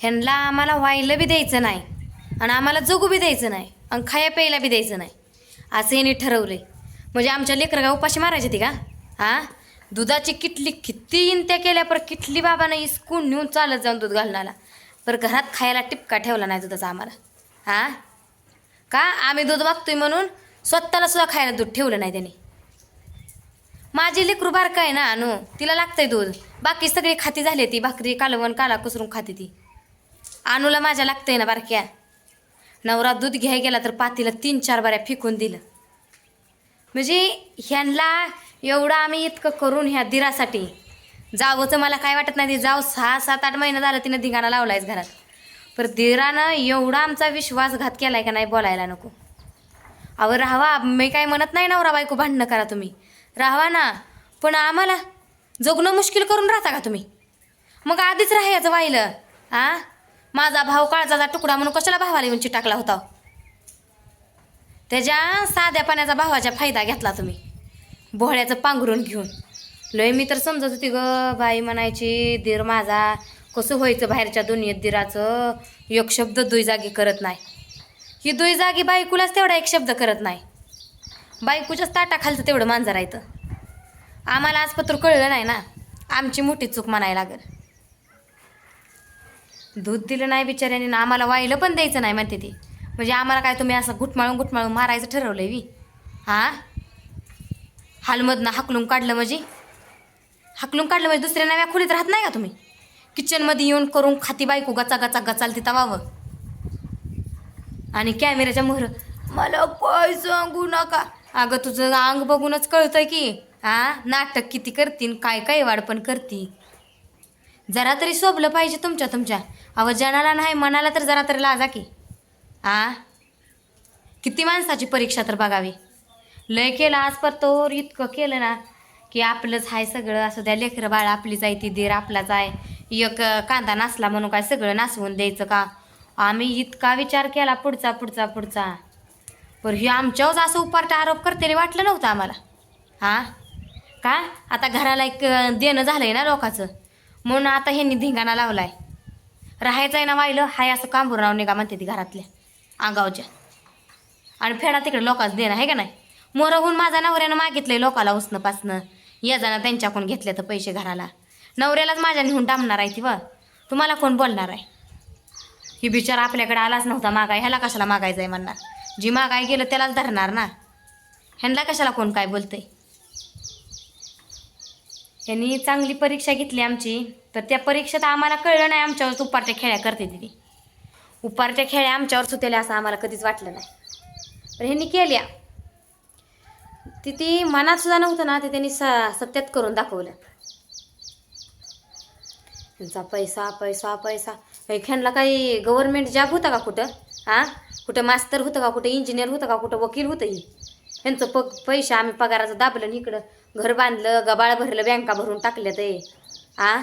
ह्यांना आम्हाला व्हायला बी द्यायचं नाही. आणि आम्हाला जगू बी द्यायचं नाही. आणि खाया प्यायला बी द्यायचं नाही. असं यांनी ठरवले म्हणजे आमच्या लेकरं उपाशी मारायची ती का? हा? दुधाची किटली किती इंत्या केल्या पर किटली बाबानं इसकून नेऊन चालत जाऊन दूध घालण्याला पर घरात खायला टिपका ठेवला नाही दुधाचा आम्हाला. हा? का? आम्ही दूध मागतोय म्हणून स्वतःला सुद्धा खायला दूध ठेवलं नाही त्याने. माझी लेकरू बारका आहे ना अनु? तिला लागतंय दूध. बाकी सगळी खाती झाली ती. भाकरी कालवण काला कुसरून खाते ती. अनुला माझ्या लागतंय ना बारक्या. नवरा दूध घ्याय गेला तर पातीला तीन चार बाऱ्या फेकून दिलं. म्हणजे ह्यांना एवढं आम्ही इतकं करून ह्या दिरासाठी. जावंचं मला काय वाटत नाही ते जाव सहा सात आठ महिना झालं तिनं धिंगाणा लावलायच घरात. पर दिरानं एवढा आमचा विश्वासघात केलाय का नाही बोलायला नको. अहो राहावा मी काय म्हणत नाही नवरा बायको भांडणं करा तुम्ही. राहावा ना पण आम्हाला जगणं मुश्किल करून राहता का तुम्ही? मग आधीच राहायचं वाहिलं आ? माझा भाव काळजाचा तुकडा म्हणून कशाला भावाला येऊन टाकला होता? त्याच्या साध्या पाण्याचा भावाचा फायदा घेतला तुम्ही. भोळ्याचं पांघरून घेऊन. लय मी तर समजत होती ग बाई म्हणायची दीर माझा कसं व्हायचं बाहेरच्या दुनियेत दिराचं? एक शब्द दुई जागी करत नाही. ही दुई जागी बायकूलाच तेवढा एक शब्द करत नाही. बायकूच्याच ताटाखालचं तेवढं मांजर राहतं आम्हाला आज पत्र कळलं नाही ना? आमची मोठी चूक म्हणायला लागेल. दूध दिलं नाही बिचाऱ्याने ना आम्हाला वाईलं पण द्यायचं नाही म्हणते ती. म्हणजे आम्हाला काय तुम्ही असं घुटमाळून घुटमाळून मारायचं ठरवलंय वी हां? हालमधनं हाकलून काढलं म्हणजे? हाकलून काढलं म्हणजे दुसऱ्या नव्या खोलीत राहत नाही का तुम्ही? किचनमध्ये येऊन करून खाती बायको गचा गचा गचाल तिथं वावं. आणि कॅमेऱ्याच्या मोहर मला काय सांगू नका. अगं तुझं अंग बघूनच कळतंय की. हा? नाटक किती करतीन काय काय वाढ पण करती. जरा तरी शोभलं पाहिजे तुमच्या तुमच्या. अहो जनाला नाही मनाला तर जरा तरी लाजा की. आ? किती माणसाची परीक्षा तर बघावी. लय केलं आज पर तोर इतकं केलं ना की आपलंच आहे सगळं. असं द्या लेकरं बाळ आपलीच आहे ती दीर आपलाच आहे एक कांदा नासला म्हणून काय सगळं नासवून द्यायचं का? आम्ही इतका विचार केला पुढचा पुढचा पुढचा. पण ही आमच्यावर असं उपारटा आरोप करतेले वाटलं नव्हतं आम्हाला. हां का? आता घराला एक देणं झालं आहे ना लोकाचं. म्हणून आता ह्यांनी धिंगाणा लावलाय. राहायचं आहे ना वाहिलं हाय असं कांबूरराव नाही निघा म्हणते ती घरातल्या आगावच्या आणि फेडा तिकडे लोकांच देणं आहे का नाही? मोरहून माझा नवऱ्यानं मागितलंय लोकाला उसनं येजानं त्यांच्याकडून घेतले तर पैसे घराला. नवऱ्यालाच माझ्या निहून टांबणार आहे ती व. तुम्हाला कोण बोलणार आहे? ही बिचारा आपल्याकडे आलाच नव्हता मागाय ह्याला कशाला मागायचं आहे म्हणणार? जी मागाय गेलं त्यालाच धरणार ना? ह्यांना कशाला कोण काय बोलतंय? यांनी चांगली परीक्षा घेतली आमची तर त्या परीक्षेत आम्हाला कळलं नाही आमच्यावर उपारच्या खेळ्या करते ती उपारच्या खेळ्या आमच्यावर सुतेल्या असं आम्हाला कधीच वाटलं नाही. पण ह्यांनी केल्या. ती ती मनात सुद्धा नव्हतं ना ते त्यांनी स सत्यात करून दाखवलं. त्यांचा पैसा पैसा पैसा. ह्यांना काही गव्हर्नमेंट जॉब होता का कुठं? हां? कुठं मास्तर होतं का कुठं? इंजिनियर होतं का कुठं? वकील होतं ही. ह्यांचं प पैसे आम्ही पगाराचं दाबलं इकडं घर बांधलं गबाळ भरलं बँका भरून टाकल्या ते. आ?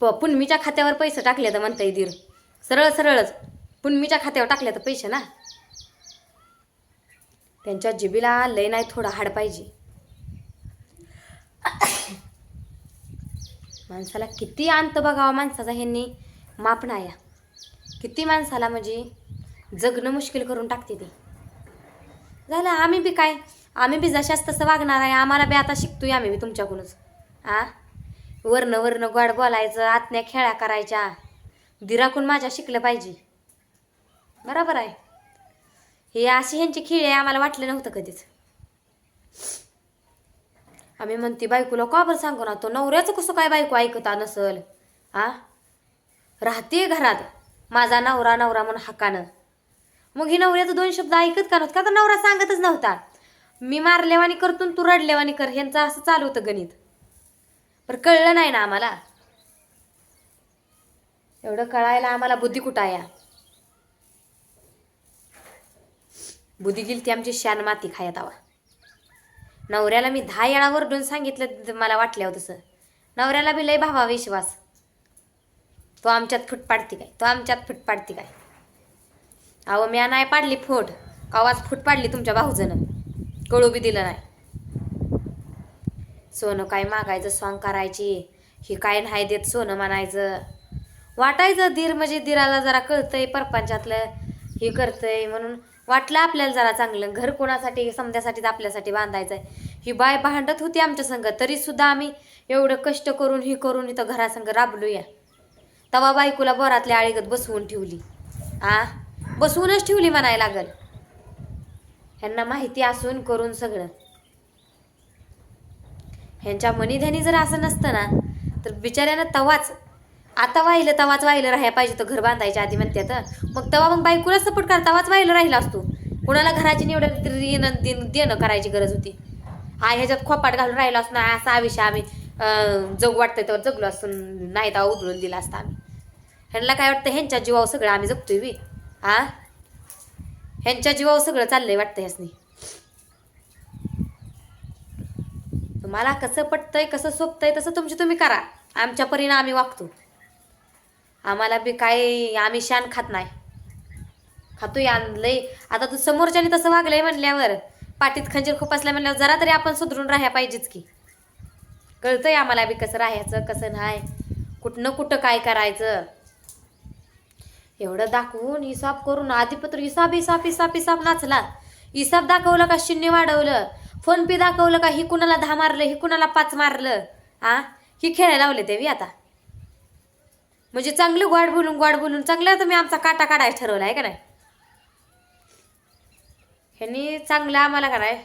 प पुनमीच्या खात्यावर पैसे टाकले तर म्हणता दीर. सरळ सरळच. पुनमीच्या खात्यावर टाकले तर पैसे ना. त्यांच्या जिबीला लय नाही थोडा हाड पाहिजे. माणसाला किती अंत बघावा माणसाचा ह्यांनी मापणाया. किती माणसाला म्हणजे जगणं मुश्किल करून टाकते ते. झालं आम्ही बी काय? आम्ही बी जशाच तसं वागणार आहे. आम्हाला बी आता शिकतोय आम्ही बी तुमच्याकडूनच. आ? वरनं वरनं गोड बोलायचं आत्म्या खेळ्या करायच्या. दिराकून माझ्या शिकलं पाहिजे. बरोबर आहे. हे अशी ह्यांची खेळ आहे आम्हाला वाटलं नव्हतं कधीच. आम्ही म्हणते बायकोला का बरं सांगू ना? तो नवऱ्याचं कसं काय बायको ऐकता नसल? आ? राहते घरात. माझा नवरा नवरा म्हणून हकानं. मग ही नवऱ्याचं दोन शब्द ऐकत का नव्हतं? का तर नवरा सांगतच नव्हता? मी मारलेवानी करतून तू रडलेवानी कर. ह्यांचं असं चालू होतं गणित. पण कळलं नाही ना आम्हाला? एवढं कळायला आम्हाला बुद्धी कुठं आहे? बुद्धी गेली ती आमची शान माती खायत आवा. नवऱ्याला मी दहा वेळा वरडून सांगितलं मला वाटल्यावर तसं. नवऱ्याला बी लय भावा विश्वास. तो आमच्यात फूट पाडती काय? तो आमच्यात फूट पाडती काय? अहो म्या नाही पाडली फूट कवाच फूट पाडली तुमच्या भाऊजनं. कळू बी दिलं नाही. सोनं काय मागायचं सॉंग करायची. ही काय नाही देत सोनं म्हणायचं. वाटायचं धीर म्हणजे धीराला जरा कळतंय परपंचातलं हे करतंय म्हणून वाटलं आपल्याला जरा चांगलं. घर कोणासाठी समजासाठी आपल्यासाठी बांधायचं आहे ही बाय भांडत होती आमच्या संग तरी सुद्धा आम्ही एवढं कष्ट करून ही करून इथं घरासंग राबलूया. तवा बायकोला बरातल्या आळीगत बसवून ठेवली. आ? बसवूनच ठेवली म्हणायला लागल. ह्यांना माहिती असून करून सगळं. ह्यांच्या मनीधनी जर असं नसतं ना तर बिचाऱ्यानं तवाच आता वाहिलं तवाच वाहिलं राहायला पाहिजे तर घर बांधायच्या आधी म्हणतात मग तवा मग बायकोला सपोर्ट कर तवाच वाहिलं राहिला असतो. कोणाला घराची निवड देणं देणं करायची गरज होती. हा ह्याच्यात खोपाट घालून राहिलो असतो ना असा आयुष्य आम्ही जग वाटतं वाटतंय तर जगलो असतो नाही तर उधळून दिला असता आम्ही. ह्यांना काय वाटतं? ह्यांच्या जीवावर सगळं आम्ही जगतोय बी. आ? ह्यांच्या जीवावर सगळं चाललंय वाटतं ह्यासनी. तुम्हाला कसं पटतंय कसं सोपतंय तसं तुमची तुम्ही करा. आमच्या परीनं आम्ही वागतो. आम्हाला बी काय आम्ही शान खात नाही. खातोय आणलंय आता तू समोरच्याने तसं वागलंय म्हणल्यावर पाठीत खंजीर खूप असल्या म्हणल्यावर जरा तरी आपण सुधरून राहायला पाहिजेच की. कळतंय आम्हाला बी कसं राहायचं कसं नाही. कुठनं कुठं काय करायचं. एवढं दाखवून हिसाब करून आधीपत्र हिसाब हिसाब हिसाब हिसाब नाचला. हिसाब दाखवलं का शून्य वाढवलं? फोन पे दाखवलं का ही कुणाला दहा मारलं ही कुणाला पाच मारलं? आ? ही खेळायला लावले देवी आता. म्हणजे चांगलं गोड बोलून गोड बोलून चांगलं तुम्ही आमचा काटा काढायला ठरवला आहे का नाही? ह्यांनी चांगलं आम्हाला का नाही?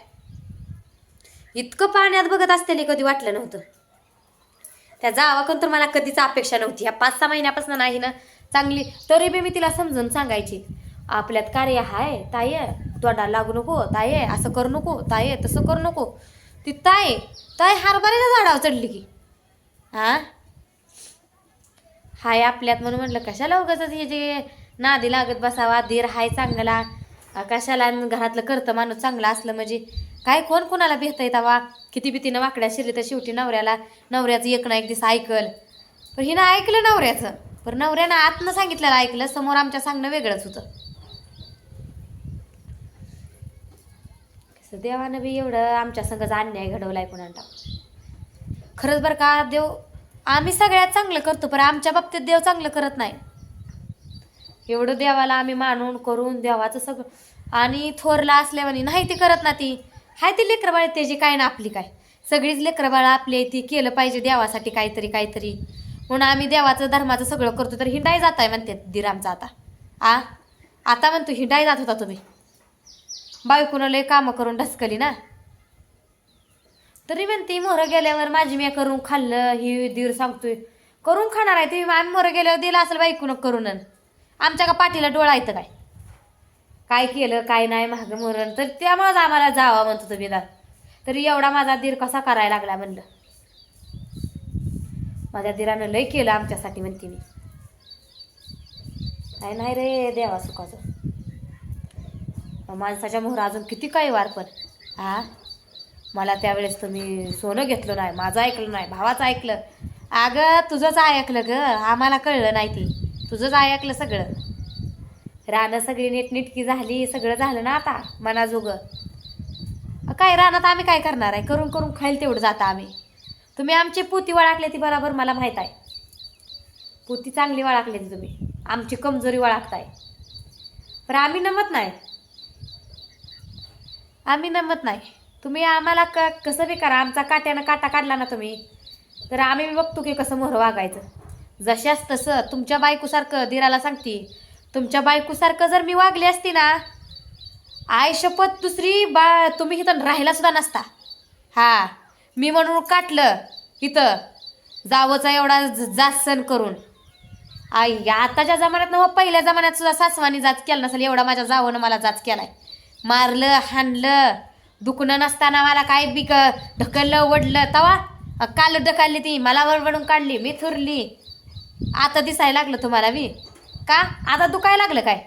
इतकं पाण्यात बघत असतेले कधी वाटलं नव्हतं. त्या जावाकडून तर मला कधीच अपेक्षा नव्हती. ह्या पाच सहा महिन्यापासून नाही ना चांगली तरी बी मी तिला समजून सांगायची. आपल्यात कार्य हाय ताय तोंडा लागू नको ताय असं करू नको ताय तसं करू नको. ती ताय ताय हरभऱ्याच्या झाडावर चढली की. हा? हाय आपल्यात म्हणून म्हटलं कशाला उगाच हे जे नादी लागत बसावा धीर हाय चांगला. कशाला घरातलं करतं माणूस चांगला असलं म्हणजे? काय कोण कोणाला भेटता येतावा किती भीतीनं वाकड्या शिरली तर शेवटी नवऱ्याला नवऱ्याचं एक ना एक दिवस ऐकल. पण हिनं ऐकलं नवऱ्याचं. पण नवऱ्यानं आतनं सांगितलेलं ऐकलं समोर आमच्या सांगणं वेगळंच होतं. कसं देवानं बी एवढं आमच्या संघाचा अन्याय घडवलाय कुणाला? खरंच बरं का देव आम्ही सगळ्यात चांगलं करतो पण आमच्या बाबतीत देव चांगलं करत नाही. एवढं देवाला आम्ही मानून करून देवाचं सगळं आणि थोरला असल्यावानी नाही ती करत ना ती. हाय ती लेकरबाळ त्याची काय ना आपली काय? सगळीच लेकरबाळ आपली आहे ती केलं पाहिजे देवासाठी काहीतरी काहीतरी. म्हणून आम्ही देवाचं धर्माचं सगळं करतो तर हिंडाई जात आहे म्हणते दिरामचा आता. आ? आता म्हणतो हिंडाई जात होता तुम्ही. बायकोनं लय कामं करून ढसकली ना. तरी म्हणते मोहरं गेल्यावर माझी मी करून खाल्लं ही दीर सांगतोय. करून खाणार आहे तुम्ही आम्ही मोहरं गेल्यावर दिलं असेल बायकून करून. आमच्या का पाठीला डोळा येतं काय? काय केलं काय नाही महाग मोहरण तर त्यामुळंच आम्हाला जावा म्हणतो तुम्ही दा तरी एवढा माझा दीर कसा करायला लागला म्हणलं. माझ्या दिरानं लय केलं आमच्यासाठी म्हणते मी. काय नाही रे देवा सुखाचं. माणसाच्या मोहर अजून किती काही वार पण. हा? मला त्यावेळेस तुम्ही सोनं घेतलं नाही माझं ऐकलं नाही भावाचं ऐकलं. अगं तुझंच ऐकलं ग आम्हाला कळलं नाही ती. तुझंच ऐकलं सगळं. रानं सगळी नीटनिटकी झाली सगळं झालं ना आता मनाजोगं. काय रानात आम्ही काय करणार आहे? करून करून खाईल तेवढं जाता आम्ही. तुम्ही आमची पोती वळाकली ती बरोबर मला माहीत आहे. पोती चांगली वळाकली ती तुम्ही. आमची कमजोरी वळाखताय. पण आम्ही नमत नाही. आम्ही नमत नाही. तुम्ही आम्हाला क कसं बी करा आमचा काट्यानं काटा काढला ना तुम्ही तर आम्ही बी बघतो की कसं मोहर वागायचं. जशाच तसं तुमच्या बायकोसारखं दिराला सांगते तुमच्या बायकोसारखं जर मी वागली असती ना आय शपथ दुसरी बा तुम्ही इथं राहिला सुद्धा नसता. हा. मी म्हणून काटलं. इथं. जावंचा एवढा जासन सण करून. आई आताच्या जमान्यात ना पहिल्या जमान्यात सुद्धा सासवानी जाच केला नसेल एवढा माझ्या जावनं मला जाच केलाय. मारलं हाणलं दुखणं नसताना मला काय बिक ढकललं वडलं तवा काल ढकलली ती मला वरवडून काढली मी थुरली. आता दिसायला लागलं तुम्हाला मी का? आता दुखायला लागलं काय?